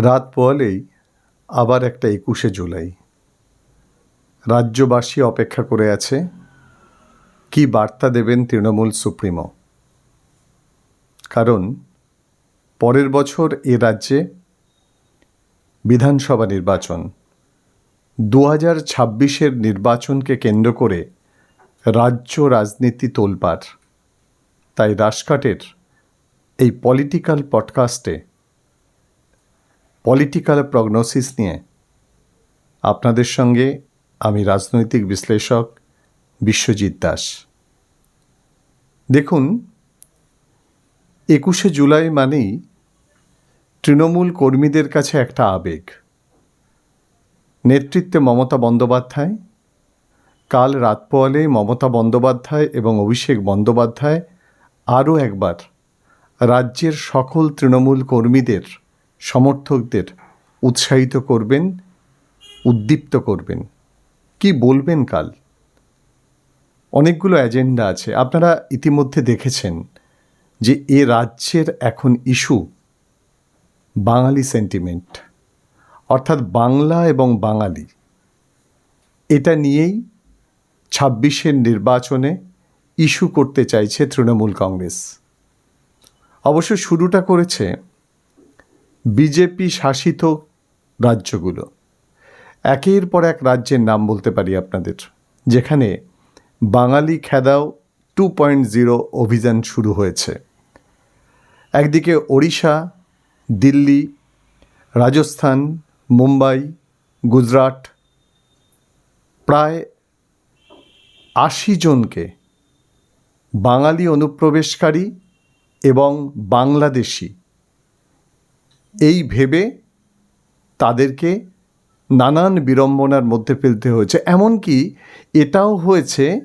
রাত পোয়ালেই আবার একটা একুশে জুলাই। রাজ্যবাসী অপেক্ষা করে আছে, কি বার্তা দেবেন তৃণমূল সুপ্রিমো? কারণ পরের বছর এ রাজ্যে বিধানসভা নির্বাচন। দু হাজার ছাব্বিশের নির্বাচনকে কেন্দ্র করে রাজ্য রাজনীতি তোলপাড়। তাই রাশকাটের এই পলিটিক্যাল পডকাস্টে পলিটিক্যাল প্রগনোসিস নিয়ে আপনাদের সঙ্গে আমি রাজনৈতিক বিশ্লেষক বিশ্বজিৎ দাস। দেখুন, একুশে জুলাই মানেই তৃণমূল কর্মীদের কাছে একটা আবেগ। নেতৃত্বে মমতা বন্দ্যোপাধ্যায়, কাল রাত পোয়ালে মমতা বন্দ্যোপাধ্যায় এবং অভিষেক বন্দ্যোপাধ্যায় আরও একবার রাজ্যের সকল তৃণমূল কর্মীদের সমর্থকদের উৎসাহিত করবেন, উদ্দীপ্ত করবেন। কি বলবেন কাল? অনেকগুলো এজেন্ডা আছে। আপনারা ইতিমধ্যে দেখেছেন যে এ রাজ্যের এখন ইস্যু, বাঙালি সেন্টিমেন্ট অর্থাৎ বাংলা এবং বাঙালি। এটা নিয়েই ছাব্বিশের নির্বাচনে ইস্যু করতে চাইছে তৃণমূল কংগ্রেস। অবশ্য শুরুটা করেছে বিজেপি শাসিত রাজ্যগুলো। একের পর এক রাজ্যের নাম বলতে পারি আপনাদের, যেখানে বাঙালি খেদাও টু পয়েন্ট জিরো অভিযান শুরু হয়েছে। একদিকে ওড়িশা, দিল্লি, রাজস্থান, মুম্বাই, গুজরাট, প্রায় আশি জনকে বাঙালি অনুপ্রবেশকারী এবং বাংলাদেশি এই ভেবে তাদেরকে নানান বিড়ম্বনার মধ্যে ফেলতে হয়েছে। এমনকি এটাও হয়েছে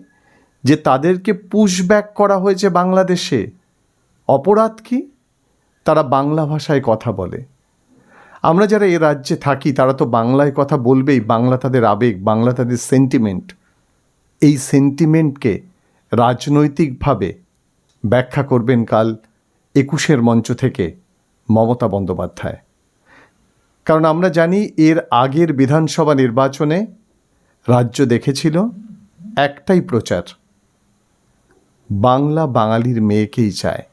যে তাদেরকে পুশব্যাক করা হয়েছে বাংলাদেশে। অপরাধ কি? তারা বাংলা ভাষায় কথা বলে। আমরা যারা এ রাজ্যে থাকি, তারা তো বাংলায় কথা বলবেই। বাংলা তাদের আবেগ, বাংলা তাদের সেন্টিমেন্ট এই সেন্টিমেন্টকে রাজনৈতিকভাবে ব্যাখ্যা করবেন কাল একুশের মঞ্চ থেকে। মমতা বন্দ্যোপাধ্যায়। কারণ আমরা জানি এর আগের বিধানসভা নির্বাচনে রাজ্য দেখেছিল একটাই প্রচার, বাংলা বাঙালির মেয়েকেই চায়।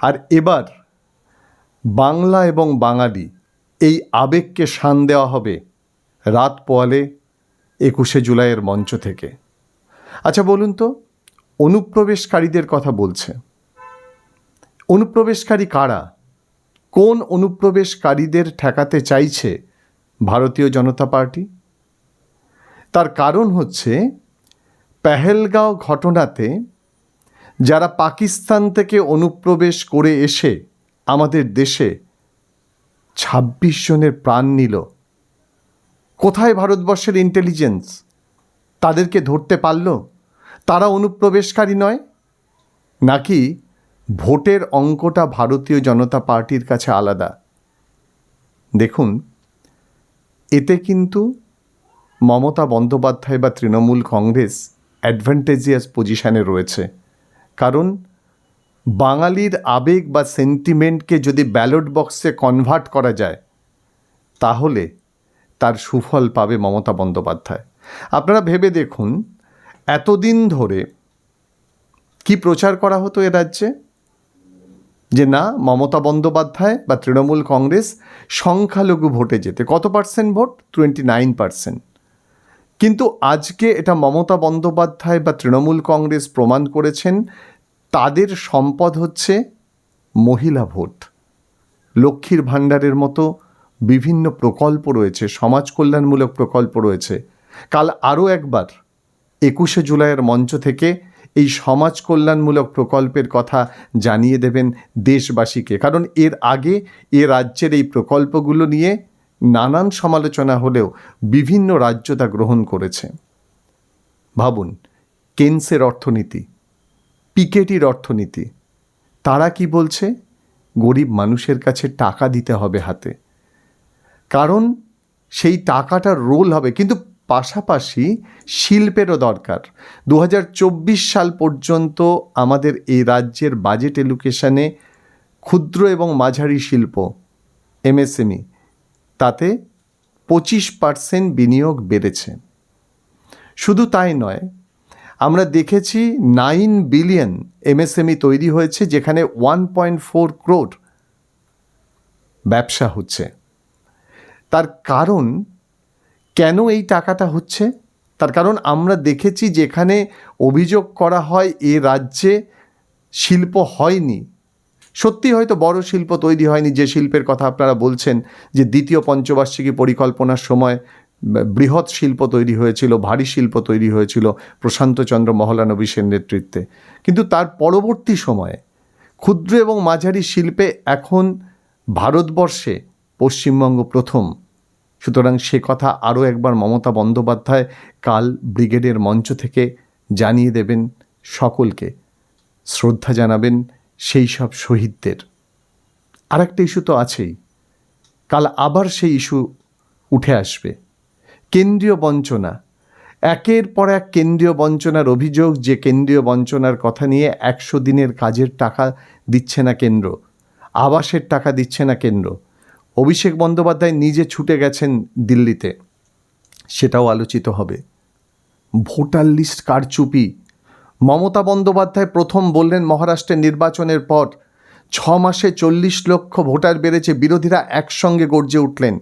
আর এবার বাংলা এবং বাঙালি এই আবেগকে শান দেওয়া হবে রাত পোয়ালে একুশে জুলাইয়ের মঞ্চ থেকে। আচ্ছা বলুন তো, অনুপ্রবেশকারীদের কথা বলছে। অনুপ্রবেশকারী কারা? কোন অনুপ্রবেশকারীদের ঠেকাতে চাইছে ভারতীয় জনতা পার্টি? তার কারণ হচ্ছে, পেহেলগাঁও ঘটনাতে যারা পাকিস্তান থেকে অনুপ্রবেশ করে এসে আমাদের দেশে ছাব্বিশ জনের প্রাণ নিল। কোথায় ভারতবর্ষের ইন্টেলিজেন্স তাদেরকে ধরতে পারল? তারা অনুপ্রবেশকারী নয়? নাকি ভোটের অঙ্কটা ভারতীয় জনতা পার্টির কাছে আলাদা। দেখুন, এতে কিন্তু মমতা বন্দ্যোপাধ্যায় বা তৃণমূল কংগ্রেস অ্যাডভান্টেজিয়াস পজিশানে রয়েছে। কারণ, বাঙালির আবেগ বা সেন্টিমেন্টকে যদি ব্যালট বক্সে কনভার্ট করা যায়, তাহলে তার সুফল পাবে মমতা বন্দ্যোপাধ্যায়। আপনারা ভেবে দেখুন, এতদিন ধরে কি প্রচার করা হতো এ রাজ্যে? যে না, মমতা বন্দ্যোপাধ্যায় বা তৃণমূল কংগ্রেস সংখ্যালঘু ভোটে যেতে কত percent vote? Twenty nine percent. কিন্তু আজকে এটা মমতা বন্দ্যোপাধ্যায় বা তৃণমূল কংগ্রেস প্রমাণ করেছেন, তাদের সম্পদ হচ্ছে মহিলা ভোট। লক্ষ্মীর ভাণ্ডারের মতো বিভিন্ন প্রকল্প রয়েছে, সমাজ কল্যাণমূলক প্রকল্প রয়েছে। কাল আরও একবার একুশে জুলাইয়ের মঞ্চ থেকে এই সমাজ কল্যাণমূলক প্রকল্পের কথা জানিয়ে দেবেন দেশবাসীকে। কারণ এর আগে এ রাজ্যের এই প্রকল্পগুলো নিয়ে নানান সমালোচনা হলেও বিভিন্ন রাজ্য তা গ্রহণ করেছে। ভাবুন, কেন্সের অর্থনীতি, পিকেটির অর্থনীতি, তারা কি বলছে? গরিব মানুষের কাছে টাকা দিতে হবে হাতে। কারণ সেই টাকাটার রোল হবে। কিন্তু পাশাপাশি শিল্পেরও দরকার। দু হাজার চব্বিশ সাল পর্যন্ত আমাদের এই রাজ্যের বাজেট এলুকেশনে ক্ষুদ্র এবং মাঝারি শিল্প এমএসএমই তাতে পঁচিশ পার্সেন্ট বিনিয়োগ বেড়েছে। শুধু তাই নয়, আমরা দেখেছি নাইন বিলিয়ন এমএসএমই তৈরি হয়েছে, যেখানে ওয়ান পয়েন্ট ফোর ক্রোড ব্যবসা হচ্ছে। তার কারণ কেন এই টাকাটা হচ্ছে? তার কারণ আমরা দেখেছি যেখানে অভিযোগ করা হয় এ রাজ্যে শিল্প হয়নি। সত্যি হয়তো বড় শিল্প তৈরি হয়নি। যে শিল্পের কথা আপনারা বলছেন যে দ্বিতীয় পঞ্চবার্ষিকী পরিকল্পনার সময় বৃহৎ শিল্প তৈরি হয়েছিল, ভারী শিল্প তৈরি হয়েছিল প্রশান্তচন্দ্র মহলানবিশের নেতৃত্বে। কিন্তু তার পরবর্তী সময়ে ক্ষুদ্র এবং মাঝারি শিল্পে এখন ভারতবর্ষে পশ্চিমবঙ্গ প্রথম। সুতরাং সে কথা আরও একবার মমতা বন্দ্যোপাধ্যায় কাল ব্রিগেডের মঞ্চ থেকে জানিয়ে দেবেন সকলকে। শ্রদ্ধা জানাবেন সেই সব শহীদদের। আর একটা ইস্যু তো আছেই। কাল আবার সেই ইস্যু উঠে আসবে। কেন্দ্রীয় বঞ্চনা। একের পর এক কেন্দ্রীয় বঞ্চনার অভিযোগ যে কেন্দ্রীয় বঞ্চনার কথা নিয়ে একশো দিনের কাজের টাকা দিচ্ছে না কেন্দ্র। আবাসের টাকা দিচ্ছে না কেন্দ্র। অভিষেক বন্দ্যোপাধ্যায় নিজে ছুটে গেছেন দিল্লিতে। সেটাও আলোচিত হবে। ভোটার লিস্ট কারচুপি। মমতা বন্দ্যোপাধ্যায় প্রথম বললেন মহারাষ্ট্রের নির্বাচনের পর ছ মাসে চল্লিশ লক্ষ ভোটার বেড়েছে, বিরোধীরা একসঙ্গে গর্জে উঠলেন।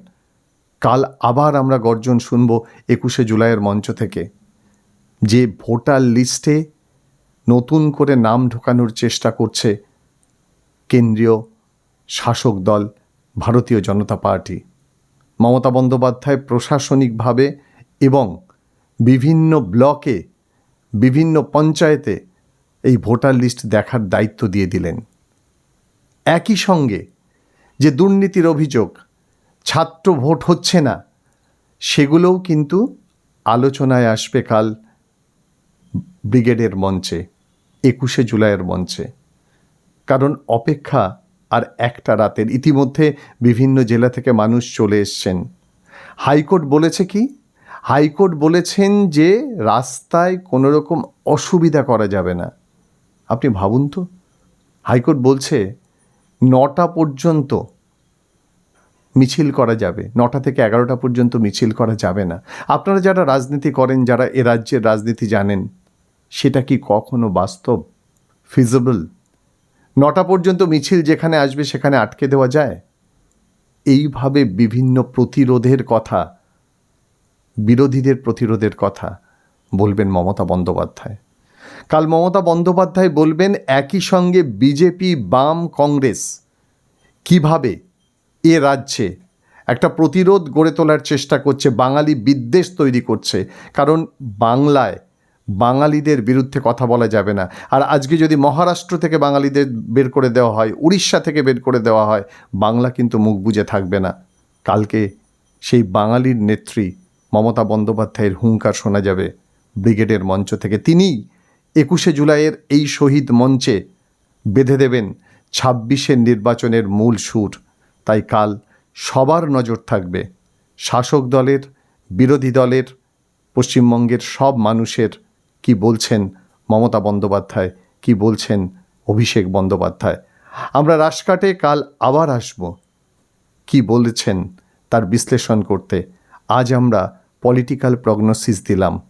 কাল আবার আমরা গর্জন শুনব একুশে জুলাইয়ের মঞ্চ থেকে। যে ভোটার লিস্টে নতুন করে নাম ঢোকানোর চেষ্টা করছে কেন্দ্রীয় শাসক দল ভারতীয় জনতা পার্টি। মমতা বন্দ্যোপাধ্যায় প্রশাসনিকভাবে এবং বিভিন্ন ব্লকে, বিভিন্ন পঞ্চায়েতে এই ভোটার লিস্ট দেখার দায়িত্ব দিয়ে দিলেন। একই সঙ্গে যে দুর্নীতির অভিযোগ, ছাত্র ভোট হচ্ছে না, সেগুলোও কিন্তু আলোচনায় আসবে কাল ব্রিগেডের মঞ্চে, একুশে জুলাইয়ের মঞ্চে। কারণ অপেক্ষা আর একটা রাতের। ইতিমধ্যে বিভিন্ন জেলা থেকে মানুষ চলে এসছেন। হাইকোর্ট বলেছে কি? হাইকোর্ট বলেছেন যে রাস্তায় কোনো রকম অসুবিধা করা যাবে না। আপনি ভাবুন তো। হাইকোর্ট বলছে নটা পর্যন্ত মিছিল করা যাবে। নটা থেকে এগারোটা পর্যন্ত মিছিল করা যাবে না। আপনারা যারা রাজনীতি করেন, যারা এ রাজ্যের রাজনীতি জানেন, সেটা কি কখনো বাস্তব? ফিজিবল? নটা পর্যন্ত মিছিল যেখানে আসবে, সেখানে আটকে দেওয়া যায়? এইভাবে বিভিন্ন প্রতিরোধের কথা, বিরোধীদের প্রতিরোধের কথা বলবেন মমতা বন্দ্যোপাধ্যায়। কাল মমতা বন্দ্যোপাধ্যায় বলবেন, একই সঙ্গে বিজেপি, বাম, কংগ্রেস, কীভাবে এ রাজ্যে একটা প্রতিরোধ গড়ে তোলার চেষ্টা করছে, বাঙালি বিদ্বেষ তৈরি করছে? কারণ বাংলায় বাঙালিদের বিরুদ্ধে কথা বলা যাবে না। আর আজকে যদি মহারাষ্ট্র থেকে বাঙালিদের বের করে দেওয়া হয়, উড়িষ্যা থেকে বের করে দেওয়া হয়, বাংলা কিন্তু মুখ বুজে থাকবে না। কালকে সেই বাঙালির নেত্রী মমতা বন্দ্যোপাধ্যায়ের হুঙ্কার শোনা যাবে ব্রিগেডের মঞ্চ থেকে। তিনিই একুশে জুলাইয়ের এই শহীদ মঞ্চে বেঁধে দেবেন ছাব্বিশের নির্বাচনের মূল সুর। তাই কাল সবার নজর থাকবে শাসক দলের, বিরোধী দলের, পশ্চিমবঙ্গের সব মানুষের কি বলছেন মমতা বন্দ্যোপাধ্যায়? কি বলছেন অভিষেক বন্দ্যোপাধ্যায়? আমরা রাজকাটে কাল আবার আসব। কি বলেছেন তার বিশ্লেষণ করতে? আজ আমরা পলিটিক্যাল প্রগনোসিস দিলাম।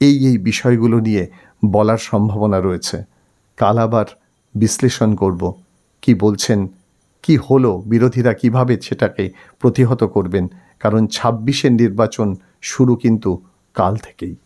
এই এই বিষয়গুলো নিয়ে বলার সম্ভাবনা রয়েছে। কাল আবার বিশ্লেষণ করব। কি বলছেন? কি হলো? বিরোধীরা কীভাবে সেটাকে প্রতিহত করবেন? কারণ ছাব্বিশের নির্বাচন শুরু কিন্তু কাল থেকেই।